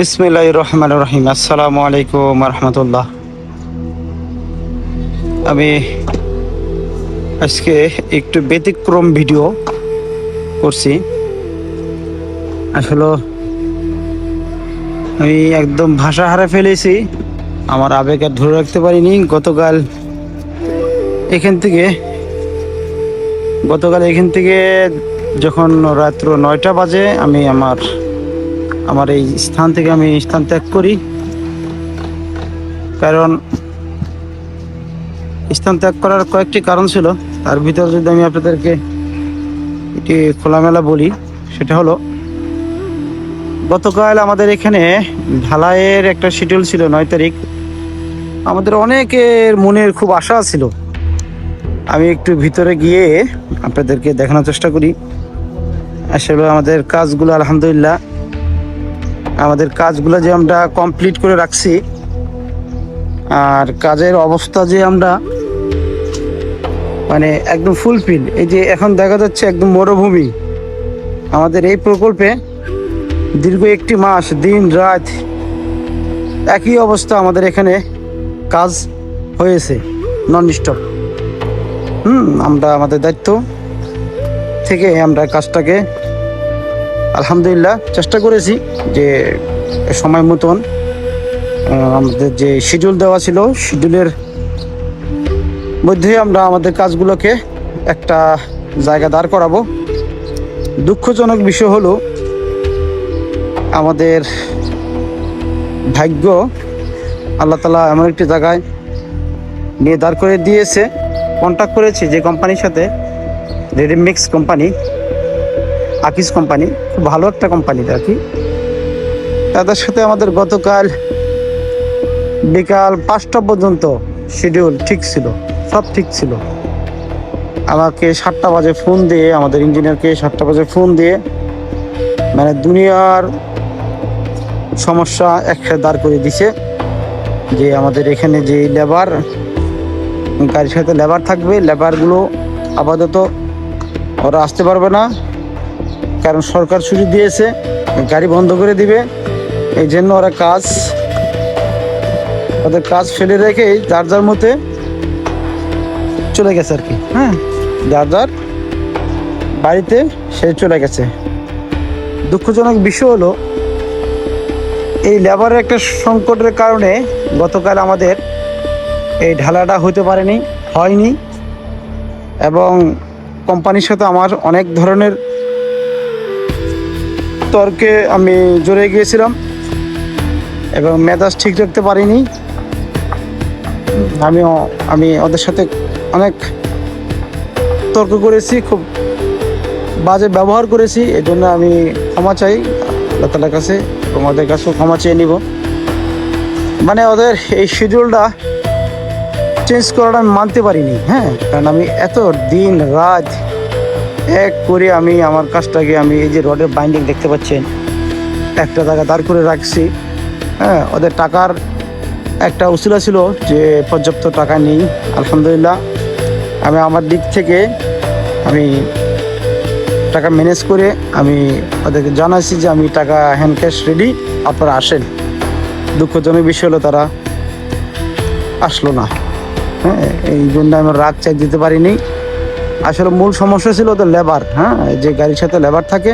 বিসমিল্লাহ রহমান রহিম। আসসালামু আলাইকুম রহমতুল্লাহ আমি আজকে একটু ব্যতিক্রম ভিডিও করছি। আসলে আমি একদম ভাষা হারা ফেলেছি, আমার আবেগ আর ধরে রাখতে পারিনি। গতকাল এখান থেকে, গতকাল এখান থেকে যখন রাত্র নয়টা বাজে, আমি আমার আমার এই স্থান থেকে আমি স্থান ত্যাগ করি। কারণ স্থান ত্যাগ করার কয়েকটি কারণ ছিল। তার ভিতরে যদি আমি আপনাদেরকে এটি খোলামেলা বলি, সেটা হলো, গতকাল আমাদের এখানে ঢালাইয়ের একটা শিডিউল ছিল নয় তারিখ। আমাদের অনেকের মনের খুব আশা ছিল। আমি একটু ভিতরে গিয়ে আপনাদেরকে দেখানোর চেষ্টা করি। আসলে আমাদের কাজগুলো আলহামদুলিল্লাহ আমাদের কাজগুলো যে আমরা কমপ্লিট করে রাখছি, আর কাজের অবস্থা যে আমরা মানে একদম ফুলফিল এই যে এখন দেখা যাচ্ছে একদম মরুভূমি। আমাদের এই প্রকল্পে দীর্ঘ একটি মাস, দিন, রাত একই অবস্থা আমাদের এখানে কাজ হয়েছে নন স্টপ হুম, আমরা আমাদের দায়িত্ব থেকে আমরা কাজটাকে আলহামদুলিল্লাহ, চেষ্টা করেছি যে সময় মতন আমাদের যে শিডিউল দেওয়া ছিল শিডিউলের মধ্যে আমরা আমাদের কাজগুলোকে একটা জায়গা দাঁড় করাবো। দুঃখজনক বিষয় হলো, আমাদের ভাগ্য আল্লাহ তালা এমন একটি জায়গায় নিয়ে দাঁড় করে দিয়েছে কন্ট্যাক্ট করেছি যে কোম্পানির সাথে রেডিমিক্স কোম্পানি আকিস কোম্পানি, খুব ভালো একটা কোম্পানি আর কি। তাদের সাথে আমাদের গতকাল বিকাল পাঁচটা পর্যন্ত শিডিউল ঠিক ছিল, সব ঠিক ছিল। আমাকে সাতটা বাজে ফোন দিয়ে, আমাদের ইঞ্জিনিয়ারকে সাতটা বাজে ফোন দিয়ে মানে দুনিয়ার সমস্যা একসাথে দাঁড় করে দিছে, যে আমাদের এখানে যে লেবার গাড়ির সাথে লেবার থাকবে লেবারগুলো আপাতত ওরা আসতে পারবে না। কারণ সরকার ছুটি দিয়েছে, গাড়ি বন্ধ করে দিবে। এই জন্য ওরা কাজ, ওদের কাজ ফেলে রেখে যার যার মতে চলে গেছে আর কি। হ্যাঁ যার যার বাড়িতে সে চলে গেছে। দুঃখজনক বিষয় হলো, এই লেবারের একটা সংকটের কারণে গতকাল আমাদের এই ঢালাটা হতে পারেনি, হয়নি। এবং কোম্পানির সাথে আমার অনেক ধরনের তর্কে আমি জড়িয়ে গিয়েছিলাম এবং মেজাজ ঠিক রাখতে পারিনি। আমিও, আমি ওদের সাথে অনেক তর্ক করেছি, খুব বাজে ব্যবহার করেছি এই জন্য আমি ক্ষমা চাই আল্লাহ তালার কাছে এবং ওদের কাছেও ক্ষমা চেয়ে নিব। মানে ওদের এই শিডিউলটা চেঞ্জ করাটা আমি মানতে পারিনি হ্যাঁ? কারণ আমি এত দিন রাত এক করে আমি আমার কাজটাকে আমি এই যে রডের বাইন্ডিং দেখতে পাচ্ছেন, একটা জায়গা দাঁড় করে রাখছি। হ্যাঁ ওদের টাকার একটা উসিলা ছিল যে পর্যাপ্ত টাকা নেই, আলহামদুলিল্লাহ। আমি আমার দিক থেকে আমি টাকা ম্যানেজ করে আমি ওদেরকে জানাইছি যে আমি টাকা হ্যান্ড ক্যাশ রেডি আপনারা আসেন। দুঃখজনক বিষয় হলো তারা আসলো না। হ্যাঁ এই জন্য আমি রাগ চেক দিতে পারিনি। আসলে মূল সমস্যা ছিল ওদের লেবার হ্যাঁ? যে গাড়ির সাথে লেবার থাকে,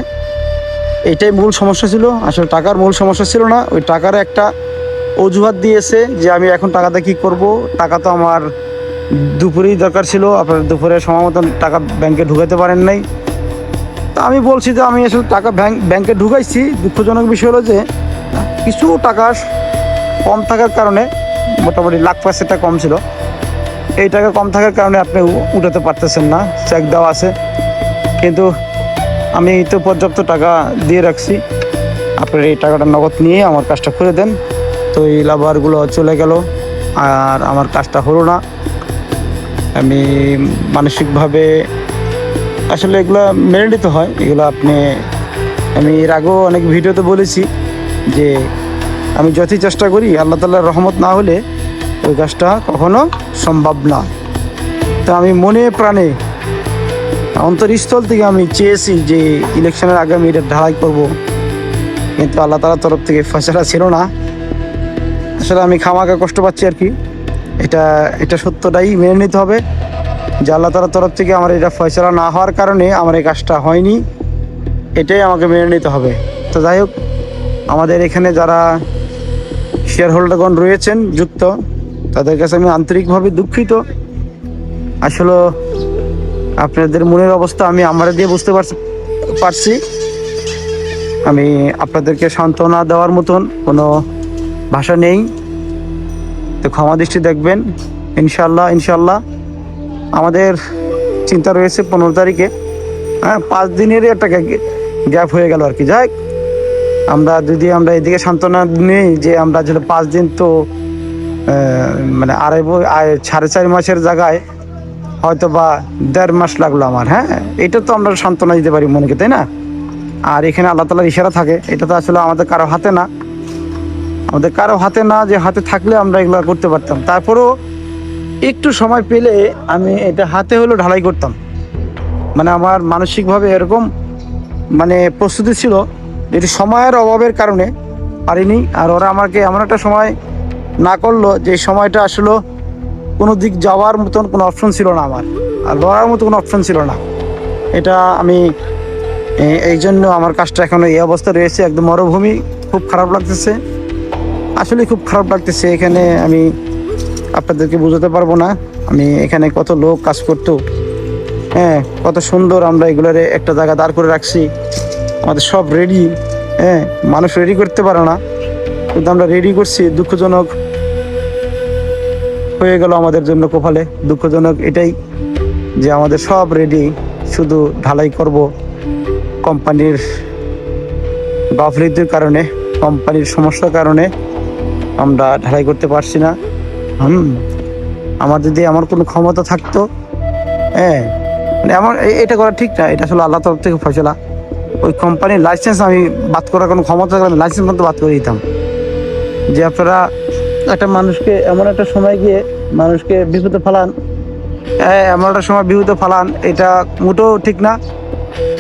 এটাই মূল সমস্যা ছিল। আসলে টাকার মূল সমস্যা ছিল না। ওই টাকার একটা অজুহাত দিয়েছে যে আমি এখন টাকাতে কি করব। টাকা তো আমার দুপুরেই দরকার ছিল। আপনার দুপুরে সময় মতন টাকা ব্যাংকে ঢুকাতে পারেন নাই। তা আমি বলছি যে আমি আসলে টাকা ব্যাংক ব্যাংকে ঢুকাইছি। দুঃখজনক বিষয় হলো যে কিছু টাকা কম থাকার কারণে মোটামুটি লাখ পাঁচশো কম ছিল। এই টাকা কম থাকার কারণে আপনি উঠাতে পারতেছেন না। চেক দেওয়া আছে। কিন্তু আমি তো পর্যাপ্ত টাকা দিয়ে রাখছি। আপনার এই টাকাটা নগদ নিয়ে আমার কাজটা করে দেন। তো এই লাভারগুলো চলে গেল। আর আমার কাজটা হলো না। আমি মানসিকভাবে আসলে এগুলো মেনে নিতে হয়। এগুলো আপনি, আমি এর আগেও অনেক ভিডিওতে বলেছি যে আমি যতই চেষ্টা করি, আল্লাহ তাল্লাহর রহমত না হলে ওই কাজটা কখনো সম্ভব না। তো আমি মনে প্রাণে অন্তরস্থল থেকে আমি চেয়েছি যে ইলেকশনের আগে আমি এটা ঢালাই করব। কিন্তু আল্লাহ তালার তরফ থেকে ফয়সালা ছিল না। আসলে আমি খামাকে কষ্ট পাচ্ছি আর কি। এটা এটা সত্যটাই মেনে নিতে হবে যে আল্লাহ তালার তরফ থেকে আমার এটা ফয়সলা না হওয়ার কারণে আমার এই কাজটা হয়নি। এটাই আমাকে মেনে নিতে হবে। তো যাই হোক, আমাদের এখানে যারা শেয়ার হোল্ডারগণ রয়েছেন, যুক্ত তাদের কাছে আমি আন্তরিকভাবে দুঃখিত। আসলে আপনাদের মনের অবস্থা আমি আমার দিয়ে বুঝতে পারছি পারছি। আমি আপনাদেরকে সান্ত্বনা দেওয়ার মতন কোনো ভাষা নেই। তো ক্ষমা দৃষ্টি দেখবেন ইনশাল্লাহ ইনশাল্লাহ আমাদের চিন্তা রয়েছে পনেরো তারিখে। হ্যাঁ পাঁচ দিনেরই একটা গ্যাপ হয়ে গেল আর কি। যাই আমরা যদি আমরা এদিকে সান্ত্বনা নেই যে আমরা আসলে পাঁচ দিন তো মানে আড়াই সাড়ে চার মাসের জায়গায় হয়তো বা দেড় মাস লাগল আমার হ্যাঁ? এটা তো আমরা সান্ত্বনা দিতে পারি মনেকে, তাই না? আর এখানে আল্লাহ তালার ইশারা থাকে, এটা তো আসলে আমাদের কারও হাতে না। আমাদের কারও হাতে না, যে হাতে থাকলে আমরা এগুলো করতে পারতাম। তারপরেও একটু সময় পেলে আমি এটা হাতে হলেও ঢালাই করতাম। মানে আমার মানসিকভাবে এরকম মানে প্রস্তুতি ছিল, যেটি সময়ের অভাবের কারণে পারিনি। আর ওরা আমাকে এমন একটা সময় না করল, যে সময়টা আসলে, কোনো দিক যাওয়ার মতন কোনো অপশন ছিল না আমার। আর লড়ার মতো কোনো অপশন ছিল না। এটা আমি এই জন্য আমার কাজটা এখন এই অবস্থা রয়েছে। একদম মরুভূমি, খুব খারাপ লাগতেছে। আসলে খুব খারাপ লাগতেছে। এখানে আমি আপনাদেরকে বোঝাতে পারব না। আমি এখানে কত লোক কাজ করতো। হ্যাঁ কত সুন্দর আমরা এগুলোরে একটা জায়গা দাঁড় করে রাখছি। আমাদের সব রেডি হ্যাঁ মানুষ রেডি করতে পারে না। কিন্তু আমরা রেডি করছি, দুঃখজনক। হয়ে গেল আমাদের জন্য কপালে। দুঃখজনক এটাই যে আমাদের সব রেডি শুধু ঢালাই করব কোম্পানির গাফলিতির কারণে কোম্পানির সমস্যার কারণে আমরা ঢালাই করতে পারছি না। হুম, আমার যদি আমার কোনো ক্ষমতা থাকতো হ্যাঁ মানে আমার এটা করা ঠিক না, এটা আসলে আল্লাহ তরফ থেকে ফসলা ওই কোম্পানির লাইসেন্স আমি বাদ করার কোনো ক্ষমতা আমি লাইসেন্স মতো বাদ করে দিতাম। যে আপনারা একটা মানুষকে এমন একটা সময় গিয়ে মানুষকে বিপদে ফেলান। হ্যাঁ, এমন একটা সময় বিপদে ফেলান এটা মোটেও ঠিক না।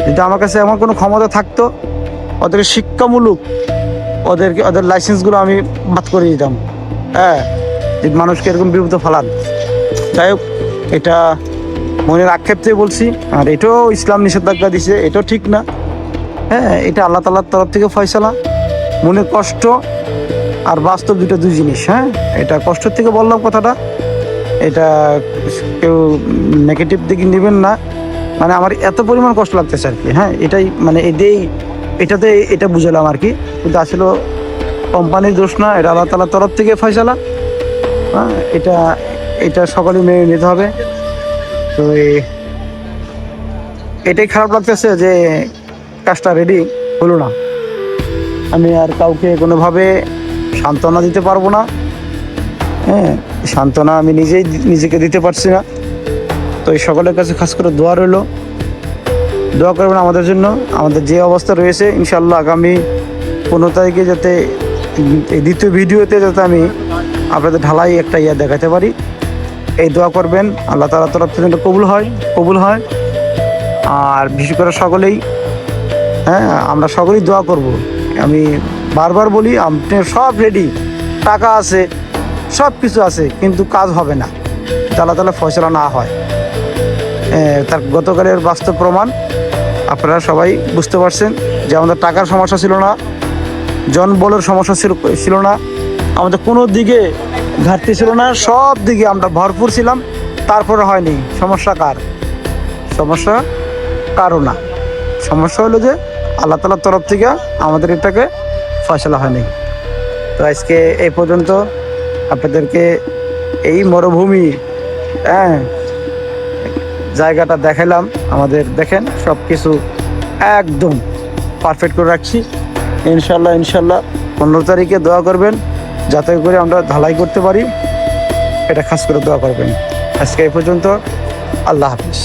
যদি আমার কাছে এমন কোনো ক্ষমতা থাকতো ওদেরকে শিক্ষামূলক ওদেরকে ওদের লাইসেন্সগুলো আমি বাদ করে দিতাম। হ্যাঁ মানুষকে এরকম বিপদে ফেলান। যাই হোক এটা মনের আক্ষেপ থেকে বলছি আর এটাও ইসলাম নিষেধাজ্ঞা দিছে এটাও ঠিক না। হ্যাঁ এটা আল্লাহ তাল্লার তরফ থেকে ফয়সালা। মনের কষ্ট আর বাস্তব দুটো দুই জিনিস হ্যাঁ? এটা কষ্ট থেকে বললাম কথাটা। এটা কেউ নেগেটিভ দিকে নেবেন না। মানে আমার এত পরিমাণ কষ্ট লাগতেছে আর কি হ্যাঁ? এটাই মানে এটাই, এটাতে এটা বুঝালাম আর কি। কিন্তু আসলে কোম্পানির দোষ না, এটা আল্লাহ তালার তরফ থেকে ফয়সালা। হ্যাঁ? এটা এটা সকলে মেনে নিতে হবে। তো এটাই খারাপ লাগতেছে যে কাজটা রেডি হলো না। আমি আর কাউকে কোনোভাবে সান্ত্বনা দিতে পারব না। হ্যাঁ সান্ত্বনা আমি নিজেই নিজেকে দিতে পারছি না। তো এই সকলের কাছে খাস করে দোয়া রইল। দোয়া করবেন আমাদের জন্য। আমাদের যে অবস্থা রয়েছে ইনশাল্লাহ আগামী পনেরো তারিখে যাতে এই দ্বিতীয় ভিডিওতে যাতে আমি আপনাদের ঢালাই একটা ইয়া দেখাতে পারি। এই দোয়া করবেন। আল্লাহ তালা তরফ থেকে কবুল হয় কবুল হয়। আর বিশেষ করে সকলেই হ্যাঁ আমরা সকলেই দোয়া করব। আমি বারবার বলি আপনার সব রেডি টাকা আছে, সব কিছু আছে, কিন্তু কাজ হবে না। তালা তালা ফয়সলা না হয়। তার গতকালের বাস্তব প্রমাণ, আপনারা সবাই বুঝতে পারছেন যে আমাদের টাকার সমস্যা ছিল না জনবলের সমস্যা ছিল ছিল না, আমাদের কোনো দিকে ঘাটতি ছিল না, সব দিকে আমরা ভরপুর ছিলাম, তারপরে হয়নি। সমস্যা কার? সমস্যা কারও না। সমস্যা হলো যে আল্লাহ তালার তরফ থেকে আমাদের এটাকে ফয়সলা হয়নি। তো আজকে এই পর্যন্ত আপনাদেরকে এই মরুভূমি হ্যাঁ জায়গাটা দেখালাম। আমাদের দেখেন সব কিছু একদম পারফেক্ট করে রাখছি। ইনশাল্লাহ ইনশাল্লাহ পনেরো তারিখে দোয়া করবেন, যাতে করে আমরা ঢালাই করতে পারি। এটা খাস করে দোয়া করবেন। আজকে এই পর্যন্ত আল্লাহ হাফিজ।